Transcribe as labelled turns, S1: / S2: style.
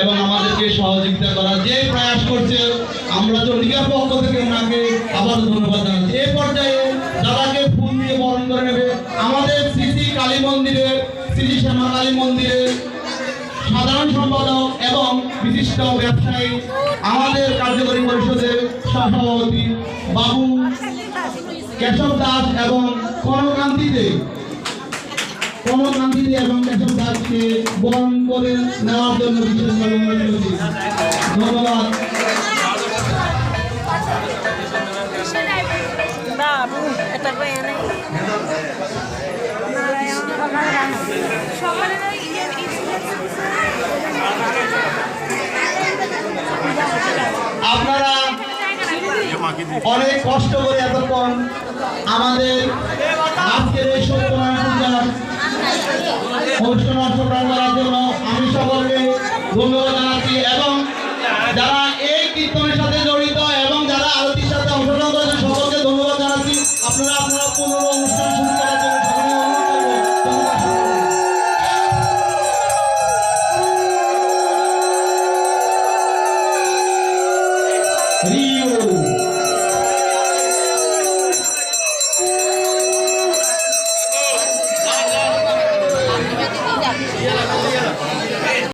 S1: এবং আমাদেরকে সহযোগিতা করার যে প্রয়াস করছে, আমরা চন্ডিকার পক্ষ থেকে ওনাকে আবার ধন্যবাদ জানাচ্ছি। এই পর্যায়ে দাদাকে ফুল দিয়ে বরণ করে নেবে আমাদের শ্রী কালী মন্দিরের শ্রী শ্যামা কালী মন্দিরের সাধারণ সম্পাদক এবং বিশিষ্ট ব্যবসায়ী, আমাদের কার্যকরী পরিষদের সভাপতি বাবু কেশব দাস এবং কনকান্তি দে কনকান্তি দে এবং কেশব দাসকে বরণ করে নেওয়ার জন্য বিশেষভাবে অনুরোধ করছি ধন্যবাদ। আপনারা অনেক কষ্ট করে এতক্ষণ আমাদের অনুষ্ঠান অংশগ্রহণ করার জন্য আমি সকলকে ধন্যবাদ জানাচ্ছি এবং যারা এই কীর্তনের সাথে জড়িত এবং যারা আরতির সাথে অংশগ্রহণ করেছেন সকলকে ধন্যবাদ জানাচ্ছি। আপনারা আপনারা পুনর অনুষ্ঠান শুরু করার জন্য Rio